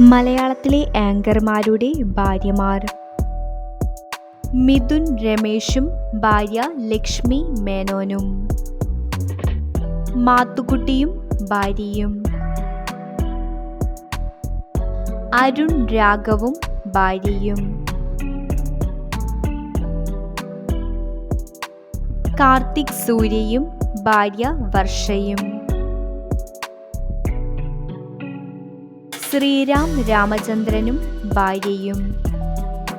മലയാളത്തിലെ ആങ്കർമാരുടെ ഭാര്യമാർ. മിഥുൻ രമേശും ഭാര്യ ലക്ഷ്മി മേനോനും. മാത്തുക്കുട്ടിയും ഭാര്യയും. അരുൺ രാഘവും ഭാര്യയും. കാർത്തിക് സൂര്യയും ഭാര്യ വർഷയും. ശ്രീരാം രാമചന്ദ്രനും ഭാര്യയും.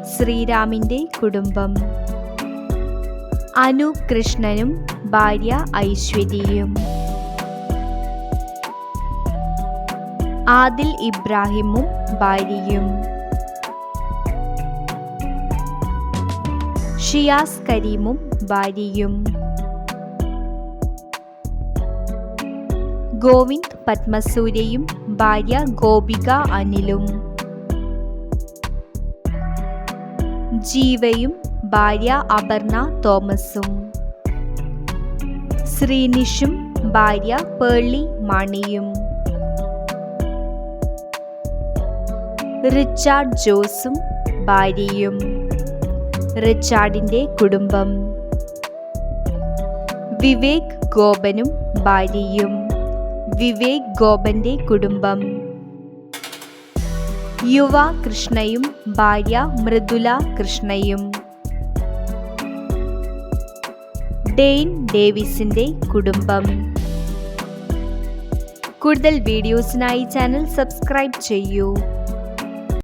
ശ്രീരാമിന്റെ കുടുംബം. അനൂപ് കൃഷ്ണനും ഭാര്യ ഐശ്വര്യയും. ആദിൽ ഇബ്രാഹിമും ഭാര്യയും. ഷിയാസ് കരീമും ഭാര്യയും. ഗോവിന്ദ് പത്മസൂര്യയും ഭാര്യ ഗോപിക അനിലും. ജീവയും ഭാര്യ അപർണ തോമസും. ശ്രീനിഷും ഭാര്യ പേളി മണിയും. റിച്ചാർഡ് ജോസും ഭാര്യയും. റിച്ചാർഡിന്റെ കുടുംബം. വിവേക് ഗോപനും ഭാര്യയും. വിവേക് ഗോപന്റെ കുടുംബം. യുവ കൃഷ്ണയും ഭാര്യ മൃദുല കൃഷ്ണയും. ഡെയിൻ ഡേവിസിന്റെ കുടുംബം. കൂടുതൽ വീഡിയോസിനായി ചാനൽ സബ്സ്ക്രൈബ് ചെയ്യൂ.